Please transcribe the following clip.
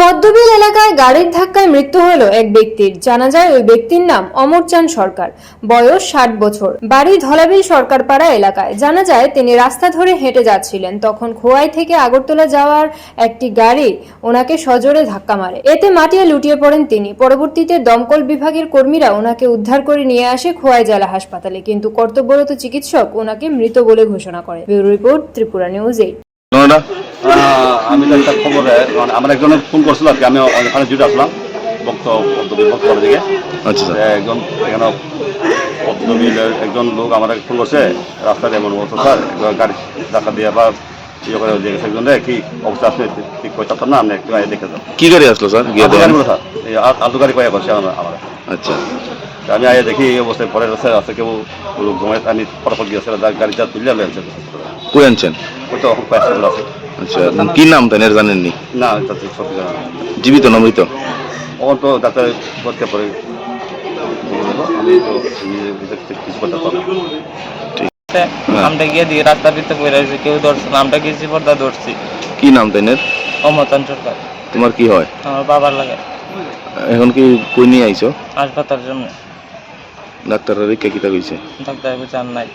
পদ্মবিল এলাকায় গাড়ির ধাক্কায় মৃত্যু হলো এক ব্যক্তির। জানা যায় ওই ব্যক্তির নাম অমরচাঁদ সরকার। বয়স ষাট বছর। বাড়ি ধলাবিল সরকারপাড়া এলাকায়। জানা যায় তিনি রাস্তা ধরে হেঁটে যাচ্ছিলেন। তখন খোয়াই থেকে আগরতলা যাওয়ার একটি গাড়ি ওনাকে সজোরে ধাক্কা মারে। এতে মাটিয়ে লুটিয়ে পড়েন তিনি। পরবর্তীতে দমকল বিভাগের কর্মীরা ওনাকে উদ্ধার করে নিয়ে আসে খোয়াই জেলা হাসপাতালে। কিন্তু কর্তব্যরত চিকিৎসক ওনাকে মৃত বলে ঘোষণা করে। Bureau report Tripura news eight. আমি তো একটা খবরে মানে আমার একজনের ফোন করছিল আর কি আমি ওখানে জুটে আসলাম ভক্ত কলেজ থেকে আচ্ছা একজন এখানে একজন লোক আমার ফোন করছে রাস্তায় এমন অবস্থা স্যার গাড়ি ধাক্কা দিয়ে বা ইয়ে করে দিয়ে গেছে একজন রে, কি অবস্থা আপনি ঠিক করতে পারতাম না আপনি একটু আগে দেখে যান। কি গাড়ি আসলো স্যার? গিয়ে গাড়ি স্যার এই আলু গাড়ি কয়ে করছে আমার আমার। আচ্ছা। আমি আগে দেখি এই অবস্থায় পরে রাস্তায় আছে কেউ লোক জমায়েত আমি ফটাফট গিয়েছে গাড়ি যা তুললে লেনছে কই আনছেন? ওই তো এখন আছে। আচ্ছা কি নাম তাই এর জানেননি? না তাতে সত্যি জানা জীবিত না মৃত? ও তো ডাক্তার করতে পারে আমি তো কিছু করতে পারব না। আমরা গিয়ে দিয়ে রাস্তার ভিতরে পড়ে রয়েছে কেউ ধরছে না আমরা গেছি পর্দা ধরছি। কি নাম তাই এর অমতান সরকার। তোমার কি হয়? আমার বাবার লাগে। এখন কি কই নিয়ে আইছো? হাসপাতালের জন্য। ডাক্তাররা রেখে কিতা কইছে? ডাক্তার কিছু আর নাই।